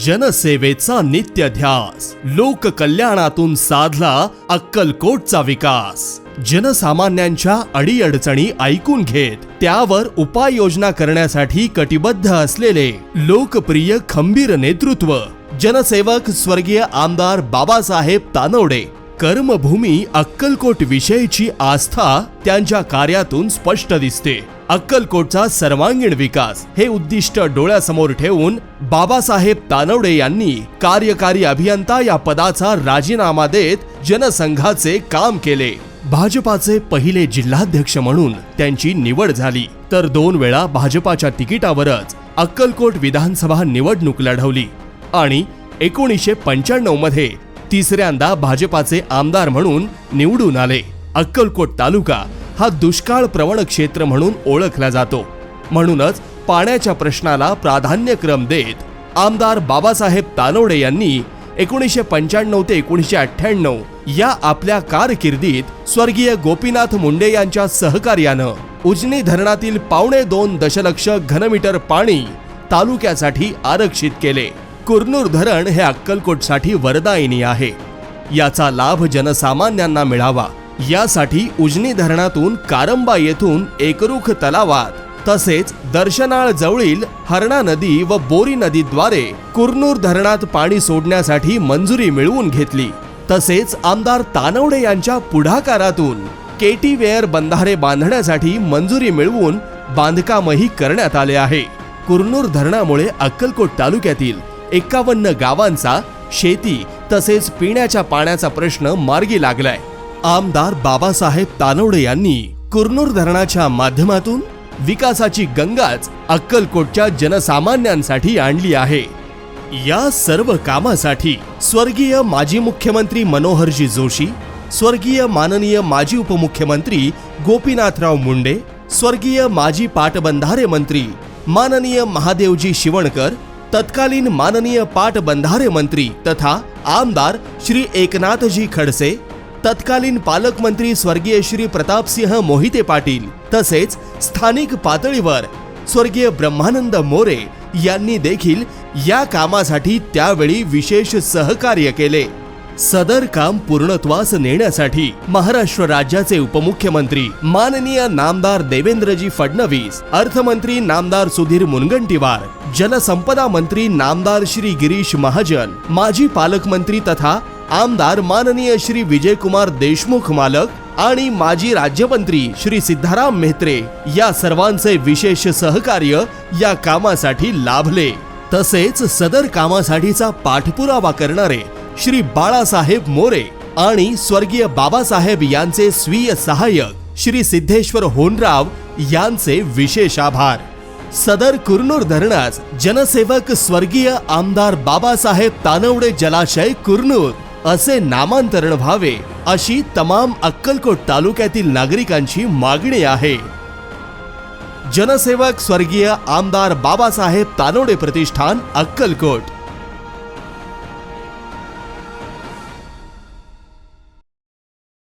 जनसेवेचा नित्य ध्यास लोककल्याणातून साधला अक्कलकोटचा विकास. जनसामान्यांच्या अडीअडचणी ऐकून घेत त्यावर उपाययोजना करण्यासाठी कटिबद्ध असलेले लोकप्रिय खंबीर नेतृत्व. जनसेवक स्वर्गीय आमदार बाबासाहेब तानवडे कर्मभूमी अक्कलकोट विषयीची आस्था त्यांच्या कार्यातून स्पष्ट दिसते. अक्कलकोटचा सर्वांगीण विकास हे उद्दिष्ट डोळ्यासमोर ठेवून बाबासाहेब तानवडे यांनी कार्यकारी अभियंता या पदाचा राजीनामा देत जनसंघाचे काम केले. भाजपाचे पहिले जिल्हाध्यक्ष म्हणून त्यांची निवड झाली. तर दोन वेळा भाजपाच्या तिकिटावरच अक्कलकोट विधानसभा निवडणूक लढवली. आणि एकोणीसशे पंच्याण्णवमध्ये तिसऱ्यांदा भाजपाचे आमदार म्हणून निवडून आले. अक्कलकोट तालुका हा दुष्काळ प्रवण क्षेत्र म्हणून ओळखला जातो. म्हणूनच पाण्याच्या प्रश्नाला प्राधान्यक्रम देत आमदार बाबासाहेब तानोडे यांनी एकोणीसशे पंच्याण्णव ते एकोणीसशे अठ्ठ्याण्णव या आपल्या कारकिर्दीत स्वर्गीय गोपीनाथ मुंडे यांच्या सहकार्यानं उजनी धरणातील पावणे दोन दशलक्ष घनमीटर पाणी तालुक्यासाठी आरक्षित केले. कुरनूर धरण हे अक्कलकोटसाठी वरदायिनी आहे. याचा लाभ जनसामान्यांना मिळावा. यासाठी उजनी धरणातून कारंबा येथून एकरुख तलावात तसेच दर्शनाळ जवळील हरणा नदी व बोरी नदीद्वारे कुरनूर धरणात पाणी सोडण्यासाठी मंजुरी मिळवून घेतली. तसेच आमदार तानवडे यांच्या पुढाकारातून केटी वेअर बंधारे बांधण्यासाठी मंजुरी मिळवून बांधकामही करण्यात आले आहे. कुरनूर धरणामुळे अक्कलकोट तालुक्यातील एकावन्न गावांचा शेती तसेच पिण्याच्या पाण्याचा प्रश्न मार्गी लागलाय. आमदार बाबासाहेब तानवडे यांनी कुरनूर धरणाच्या माध्यमातून विकासाची गंगाच अक्कलकोटच्या जनसामान्यांसाठी आणली आहे. या सर्व कामासाठी स्वर्गीय माजी मुख्यमंत्री मनोहरजी जोशी स्वर्गीय माननीय माजी उपमुख्यमंत्री गोपीनाथराव मुंडे स्वर्गीय माजी पाटबंधारे मंत्री माननीय महादेवजी शिवणकर तत्कालीन माननीय पाटबंधारे मंत्री तथा आमदार श्री एकनाथजी खडसे तत्कालीन पालकमंत्री स्वर्गीय श्री प्रतापसिंह मोहिते पाटील तसेच स्थानिक पातळीवर स्वर्गीय ब्रह्मानंद मोरे यांनी देखील या कामासाठी त्यावेळी विशेष सहकार्य केले. सदर काम पूर्णत्वास नेण्यासाठी महाराष्ट्र राज्याचे उपमुख्यमंत्री माननीय नामदार देवेंद्रजी फडणवीस अर्थमंत्री नामदार सुधीर मुनगंटीवार जलसंपदा मंत्री नामदार श्री गिरीश महाजन माजी पालकमंत्री तथा आमदार माननीय श्री विजयकुमार देशमुख मालक आणि माजी राज्यमंत्री श्री सिद्धाराम मेहत्रे या सर्वांचे विशेष सहकार्य या कामासाठी लाभले. तसेच सदर कामासाठीचा पाठपुरावा करणारे श्री बाळासाहेब मोरे आणि स्वर्गीय बाबासाहेब यांचे स्वीय सहाय्यक श्री सिद्धेश्वर होनराव यांचे विशेष आभार. सदर कुरनूर धरणास जनसेवक स्वर्गीय आमदार बाबासाहेब तानवडे जलाशय कुरनूर असे नामांतरण व्हावे अशी तमाम अक्कलकोट तालुक्यातील नागरिकांची मागणी आहे. जनसेवक स्वर्गीय आमदार बाबासाहेब तानोडे प्रतिष्ठान अक्कलकोट.